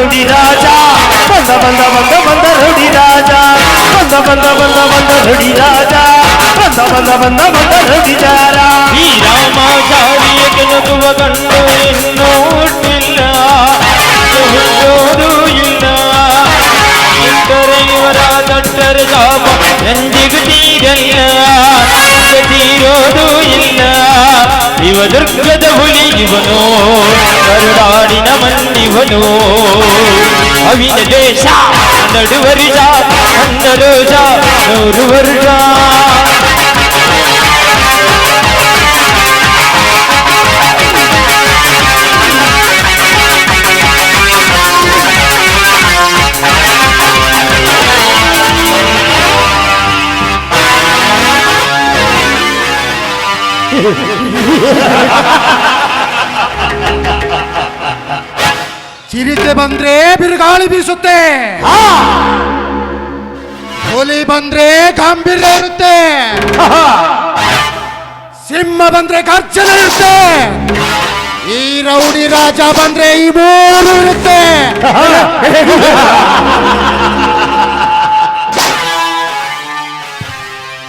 ನುಡಿ ರಾಜ ಬಂದ ಬಂದ ಬಂದ ಬಂದ ನುಡಿ ರಾಜ ಬಂದ ಬಂದ ಬಂದ ಬಂದ ನುಡಿ ರಾಜ ಬಂದ ಬಂದ ಬಂದ ಬಂದ ನುಡಿ ಜಾರ ಈ ರಾಮಾಚಾರ್ಯ ಕೆನಕುವ ಕಣ್ಣು ಇನ್ನೂ ಹುಟ್ಟಿಲ್ಲ ಹುಟ್ಟೋದು ಇಲ್ಲ ಇಟ್ಟರೆ ಇವರ ದಟ್ಟರ ಶಾಪ ಎಂದಿಗೂ ತೀರಲ್ಲ ಈಗ ತೀರೋದು ಇಲ್ಲ ಇವ ದುರ್ಗದ ಹುಲಿ ಇವನು ಕರುಡಾಡಿನ ಮನ್ನಿವನು. ಅವಿನ ದೇಶ ನಡುವರಿಜ ವರ್ಷ ಹನ್ನೆರಡು ನೂರು ವರ್ಷ. ಚಿರಿತೆ ಬಂದ್ರೆ ಬಿರುಗಾಳಿ ಬೀಸುತ್ತೆ. ಹುಲಿ ಬಂದ್ರೆ ಗಾಂಭೀರ್ಯ ಇರುತ್ತೆ. ಸಿಂಹ ಬಂದ್ರೆ ಗರ್ಜನೆ ಇರುತ್ತೆ. ಈ ರೌಡಿ ರಾಜ ಬಂದ್ರೆ ಈ ಮೂರು ಇರುತ್ತೆ.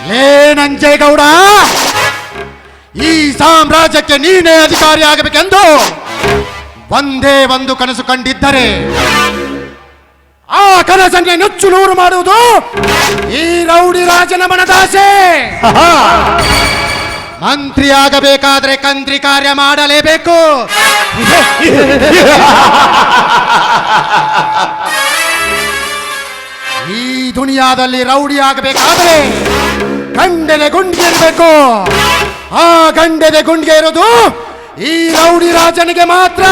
ಲೇ ನಂಜೇಗೌಡ ಸಾಮ್ರಾಜ್ಯಕ್ಕೆ ನೀನೇ ಅಧಿಕಾರಿ ಆಗಬೇಕೆಂದು ಒಂದೇ ಒಂದು ಕನಸು ಕಂಡಿದ್ದರೆ ಆ ಕನಸನ್ನೇ ನುಚ್ಚು ನೂರು ಮಾಡುವುದು ಈ ರೌಡಿ ರಾಜನ ಮನದಾಸೆ. ಮಂತ್ರಿ ಆಗಬೇಕಾದ್ರೆ ಕಂತ್ರಿ ಕಾರ್ಯ ಮಾಡಲೇಬೇಕು. ಈ ದುನಿಯಾದಲ್ಲಿ ರೌಡಿ ಆಗಬೇಕಾದ್ರೆ ಗಂಡೆದೆ ಗುಂಡಿ ಇರಬೇಕು. ಆ ಗಂಡೆದೆ ಗುಂಡಿಗೆ ಇರೋದು ಈ ರೌಡಿ ರಾಜನಿಗೆ ಮಾತ್ರ.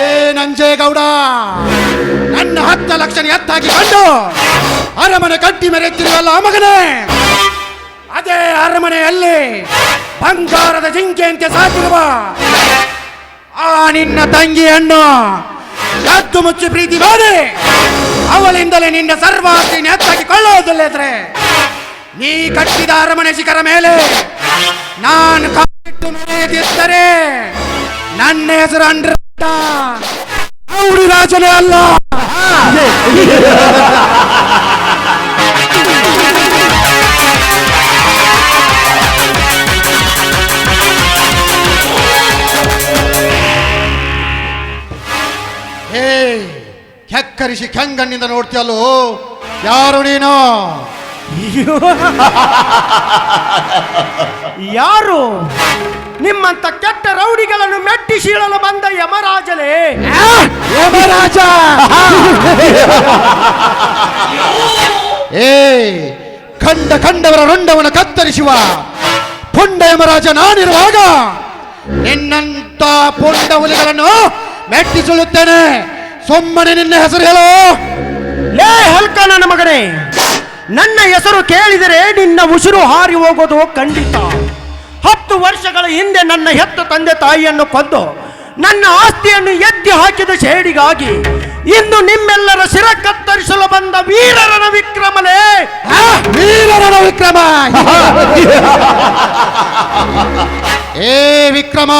ಏ ನಂಜೇಗೌಡ ನನ್ನ ಹತ್ತ ಲಕ್ಷ ಎತ್ತಾಗಿ ಕಂಡು ಅರಮನೆ ಕಟ್ಟಿ ಮೆರೆತಿರುವಲ್ಲ ಮಗನೇ. ಅದೇ ಅರಮನೆಯಲ್ಲಿ ಬಂಗಾರದ ಜಿಂಕೆಯಂತೆ ಸಾಕಿರುವ ಆ ನಿನ್ನ ತಂಗಿಯನ್ನು ಕದ್ದು ಮುಚ್ಚಿ ಪ್ರೀತಿ ಮಾಡಿ. ಅವಳಿಂದಲೇ ನಿನ್ನ ಸರ್ವಾಸ್ತಿ ಎತ್ತಾಗಿ ಕೊಳ್ಳೋದಿಲ್ಲದ್ರೆ ನೀ ಕಟ್ಟಿದ ಅರಮನೆ ಶಿಖರ ಮೇಲೆ ನಾನು ಕಾಲಿಟ್ಟು ಮೆರೆದಿದ್ದರೆ ನನ್ನ ಹೆಸರು ಅಂಡ್ರ ಅವರು ರಾಜನೇ ಅಲ್ಲ. ಕೆಕ್ಕರಿಸಿ ಕೆಂಗಣ್ಣಿಂದ ನೋಡ್ತೀಯಲ್ಲೋ? ಯಾರು ನೀನು? ಯಾರು? ನಿಮ್ಮಂತ ಕೆಟ್ಟ ರೌಡಿಗಳನ್ನು ಮೆಟ್ಟಿ ಶೀಳಲು ಬಂದ ಯಮರಾಜಲೇ ಯಮರಾಜ! ಏ ಕಂಡ ಕಂಡವರ ರೊಂಡವನ್ನು ಕತ್ತರಿಸುವ ಪುಂಡ ಯಮರಾಜ ನಾನಿರುವಾಗ ನಿನ್ನಂತ ಪುಂಡ ಹುಲಿಗಳನ್ನು ಮೆಟ್ಟಿಸುಳುತ್ತೇನೆ ಸುಮ್ಮನೆ ನಿನ್ನ ಹೆಸರು ಹೇಳೋ. ಲೇ ಹಲ್ಕ ನನ್ನ ಮಗನೇ ನನ್ನ ಹೆಸರು ಕೇಳಿದರೆ ನಿನ್ನ ಉಸಿರು ಹಾರಿ ಹೋಗೋದು ಖಂಡಿತ. ಹತ್ತು ವರ್ಷಗಳ ಹಿಂದೆ ನನ್ನ ಹೆತ್ತ ತಂದೆ ತಾಯಿಯನ್ನು ಕೊಂದು ನನ್ನ ಆಸ್ತಿಯನ್ನು ಎತ್ತಿ ಹಾಕಿದ ಶೇಡಿಗಾಗಿ ಇಂದು ನಿಮ್ಮೆಲ್ಲರ ಶಿರ ಕತ್ತರಿಸಲು ಬಂದ ವೀರರನ ವಿಕ್ರಮನೇ. ಆ, ವೀರರಣ ವಿಕ್ರಮ. ಏ ವಿಕ್ರಮ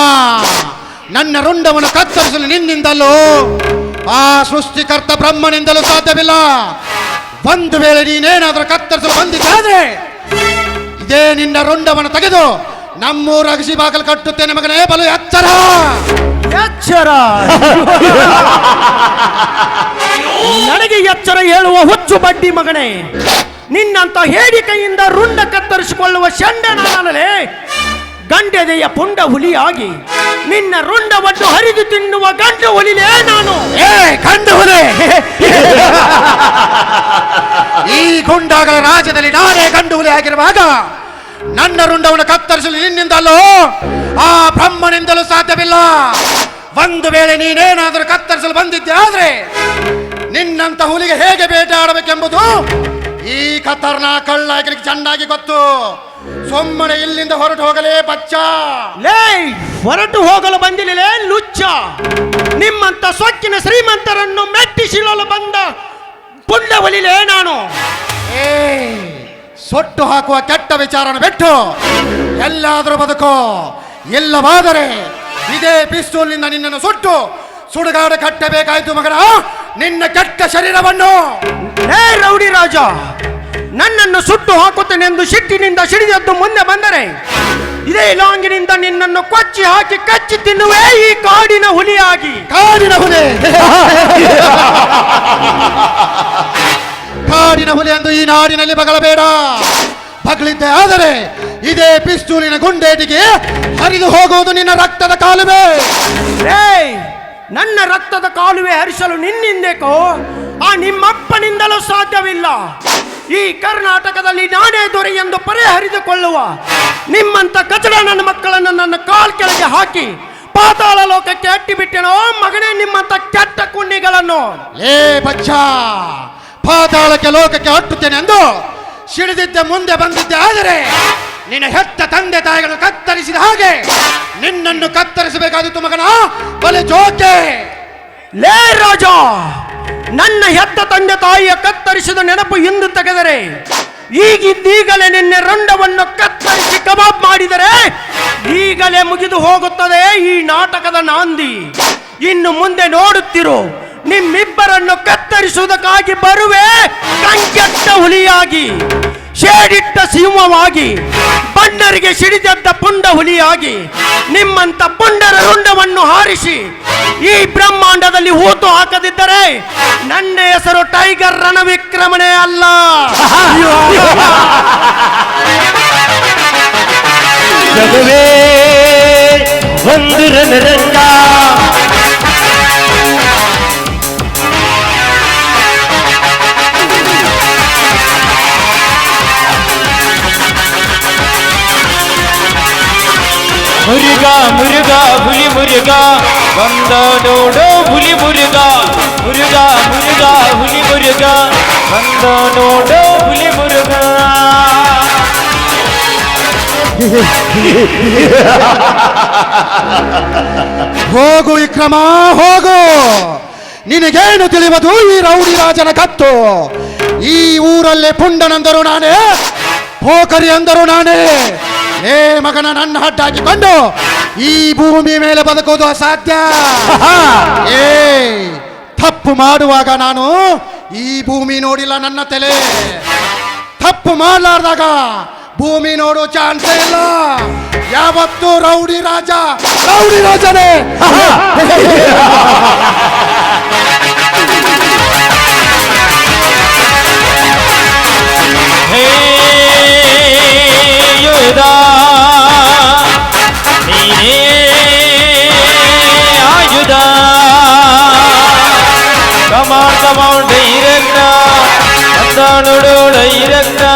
ನನ್ನ ರುಂಡವನ್ನು ಕತ್ತರಿಸಲು ನಿನ್ನಿಂದಲೂ? ಆ ಸೃಷ್ಟಿಕರ್ತ ಬ್ರಹ್ಮನಿಂದಲೂ ಸಾಧ್ಯವಿಲ್ಲ. ಒಂದು ವೇಳೆ ನೀನೇನಾದ್ರೂ ಕತ್ತರಿಸಲು ಬಂದಿದ್ದಾದ್ರೆ, ಇದೇ ನಿನ್ನ ರುಂಡವನ ತೆಗೆದು ನಮ್ಮೂರ ಅಗಸಿ ಬಾಗಲು ಕಟ್ಟುತ್ತೇನೆ ಮಗನೇ, ಬಲು ಎಚ್ಚರ. ಎಚ್ಚರ. ನನಗೆ ಎಚ್ಚರ ಹೇಳುವ ಹುಚ್ಚು ಬಡ್ಡಿ ಮಗನೇ, ನಿನ್ನಂತ ಹೇಡಿಕೆಯಿಂದ ರುಂಡ ಕತ್ತರಿಸಿಕೊಳ್ಳುವ ಶಂಡ ನಾನಲೇ ಗಂಡೆದೆಯ ಪುಂಡ ಹುಲಿಯಾಗಿ ನಿನ್ನ ರುಂಡವನ್ನು ಹರಿದು ತಿನ್ನುವ ಗಂಡು ಹುಲಿಲೇ ನಾನು. ಏ, ಗಂಡು ಹುಲಿ! ಈ ಗುಂಡಾಗಳ ರಾಜ್ಯದಲ್ಲಿ ನಾನೇ ಗಂಡು ಹುಲಿ ಆಗಿರುವಾಗ ನನ್ನ ರುಂಡವನ್ನು ಕತ್ತರಿಸಲು ನಿನ್ನಿಂದಲೋ ಆ ಬ್ರಹ್ಮನಿಂದಲೂ ಸಾಧ್ಯವಿಲ್ಲ. ಒಂದು ವೇಳೆ ನೀನೇನಾದರೂ ಕತ್ತರಿಸಲು ಬಂದಿದ್ದೆ ಆದ್ರೆ ನಿನ್ನಂತ ಹುಲಿಗೆ ಹೇಗೆ ಬೇಟೆ ಆಡಬೇಕೆಂಬುದು ಈ ಕತ್ತರ್ನ ಕಳ್ಳಾಗಿಲಿಕ್ಕೆ ಚೆನ್ನಾಗಿ ಗೊತ್ತು. ಸುಮ್ಮನೆ ಇಲ್ಲಿಂದ ಹೊರಟು ಹೋಗಲೇ ಬಚ್ಚ ಲೇ ಹೊರಟು ಹೋಗಲು ಬಂದಿಲ್ಲ ಲುಚ್ಚ. ನಿಮ್ಮಂತ ಸೊಕ್ಕಿನ ಶ್ರೀಮಂತರನ್ನು ಮೆಟ್ಟಿಸಿಳಲು ಬಂದ ಪುಂಡ ಒಲಿಲೇ ನಾನು. ಏ ಸೊಟ್ಟು ಹಾಕುವ ಕೆಟ್ಟ ವಿಚಾರನ ಬಿಟ್ಟು ಎಲ್ಲಾದರೂ ಬದುಕೋ. ಎಲ್ಲವಾದರೆ ಇದೇ ಪಿಸ್ತೂಲ್ನಿಂದ ನಿನ್ನನ್ನು ಸುಟ್ಟು ಸುಡುಗಾಡ ಕಟ್ಟಬೇಕಾಯ್ತು ಮಗನ. ನಿನ್ನ ಕೆಟ್ಟ ಶರೀರವನ್ನು. ರೌಡಿ ರಾಜ. ನನ್ನನ್ನು ಸುಟ್ಟು ಹಾಕುತ್ತೇನೆಂದು ಸಿಟ್ಟಿನಿಂದ ಸಿಡಿದದ್ದು ಮುಂದೆ ಬಂದರೆ ಇದೇ ಲಾಂಗಿನಿಂದ ನಿನ್ನನ್ನು ಕೊಚ್ಚಿ ಹಾಕಿ ಕಚ್ಚಿ ತಿನ್ನುವೆ ಈ ಕಾಡಿನ ಹುಲಿಯಾಗಿ. ಕಾಡಿನ ಹುಲಿ. ಕಾಡಿನ ಹುಲಿ ಎಂದು ಈ ನಾಡಿನಲ್ಲಿ ಬಗಲಬೇಡ ಬಗಲಿದ್ದೆ ಆದರೆ ಇದೇ ಪಿಸ್ತೂಲಿನ ಗುಂಡೇಟಿಗೆ ಹರಿದು ಹೋಗುವುದು ನಿನ್ನ ರಕ್ತದ ಕಾಲುವೆ. ನನ್ನ ರಕ್ತದ ಕಾಲುವೆ ಹರಿಸಲು ನಿನ್ನಿಂದೇಕೋ? ಆ ನಿಮ್ಮಪ್ಪನಿಂದಲೂ ಸಾಧ್ಯವಿಲ್ಲ. ಈ ಕರ್ನಾಟಕದಲ್ಲಿ ನಾನೇ ದೊರೆ ಎಂದು ಪರಿಹರಿದುಕೊಳ್ಳುವ ನಿಮ್ಮಂತ ಕಚಡ ನನ್ನ ಮಕ್ಕಳನ್ನು ನನ್ನ ಕಾಲ್ ಕೆಳಗೆ ಹಾಕಿ ಪಾತಾಳ ಲೋಕಕ್ಕೆ ಅಟ್ಟಿಬಿಟ್ಟೆನೋ ಮಗನೇ ನಿಮ್ಮಂತ ಕೆಟ್ಟ ಕುಣ್ಣಿಗಳನ್ನು. ಲೇ ಬಚ್ಚ ಪಾತಾಳಕ್ಕೆ ಲೋಕಕ್ಕೆ ಅಟ್ಟುತ್ತೇನೆ ಎಂದು ಸಿಡಿದಿದ್ದೆ ಮುಂದೆ ಬಂದಿದ್ದೆ. ಆದರೆ ನಿನ್ನ ಹೆತ್ತ ತಂದೆ ತಾಯಿಗಳು ಕತ್ತರಿಸಿದ ಹಾಗೆ ನಿನ್ನನ್ನು ಕತ್ತರಿಸಬೇಕಾದಿತ್ತು ಮಗನ ಬಲೆ ಜೋಕೆ. ಲೇ ರಾಜ ನನ್ನ ಹೆತ್ತ ತಂದೆ ತಾಯಿಯ ಕತ್ತರಿಸಿದ ನೆನಪು ಇಂದು ತೆಗೆದರೆ. ಈಗಿದ್ದೀಗಲೇ ನಿನ್ನೆ ರಂಡವನ್ನು ಕತ್ತರಿಸಿ ಕಬಾಬ್ ಮಾಡಿದರೆ ಈಗಲೇ ಮುಗಿದು ಹೋಗುತ್ತದೆ ಈ ನಾಟಕದ ನಾಂದಿ. ಇನ್ನು ಮುಂದೆ ನೋಡುತ್ತಿರು, ನಿಮ್ಮಿಬ್ಬರನ್ನು ಕತ್ತರಿಸುವುದಕ್ಕಾಗಿ ಬರುವೆ ಕಂಕೆಟ್ಟ ಹುಲಿಯಾಗಿ, ಶೇಡಿಟ್ಟ ಸಿಂಹವಾಗಿ ಬಣ್ಣರಿಗೆ ಸಿಡಿದದ್ದ ಪುಂಡ ಹುಲಿಯಾಗಿ ನಿಮ್ಮಂತ ಪುಂಡರ ರುಂಡವನ್ನು ಹಾರಿಸಿ ಈ ಬ್ರಹ್ಮಾಂಡದಲ್ಲಿ ಹೂತು ಹಾಕದಿದ್ದರೆ ನನ್ನ ಹೆಸರು ಟೈಗರ್ ರಣವಿಕ್ರಮಣೆ ಅಲ್ಲ. ಒಂದು ರಣರಂಗ ಮುರುಗ ಮುರುಗ, ಹುಲಿ ಮುರುಗ. ಬಂದ ನೋಡೋ ಹುಲಿ ಮುರುಗ ಮುರುಗ ಮುರುಗ, ಹುಲಿ ಮುರುಗ. ಬಂದ ನೋಡೋ ಹುಲಿ ಮುರುಗ. ಹೋಗು ವಿಕ್ರಮ, ಹೋಗು. ನಿನಗೇನು ತಿಳಿಯುವುದು ಈ ರೌಡಿ ರಾಜನ ಕತ್ತು? ಈ ಊರಲ್ಲೇ ಪುಂಡನಂದರು ನಾನೇ ಹೋಕರಿ ಅಂದರು ನಾನೇ. ಏ ಮಗನ ನನ್ನ ಹಡ್ಡಾಕಿಕೊಂಡು ಈ ಭೂಮಿ ಮೇಲೆ ಬದುಕೋದು ಅಸಾಧ್ಯ. ಏ ತಪ್ಪು ಮಾಡುವಾಗ ನಾನು ಈ ಭೂಮಿ ನೋಡಿಲ್ಲ ನನ್ನ ತಲೆ. ತಪ್ಪು ಮಾಡಲಾರ್ದಾಗ ಭೂಮಿ ನೋಡೋ ಚಾನ್ಸ್ ಇಲ್ಲ. ಯಾವತ್ತು ರೌಡಿ ರಾಜ ರೌಡಿ ರಾಜನೇ. முருகா நீனே ஆயுதா? கமா கமாண்ட இறங்கா அந்தானுடோட இறங்கா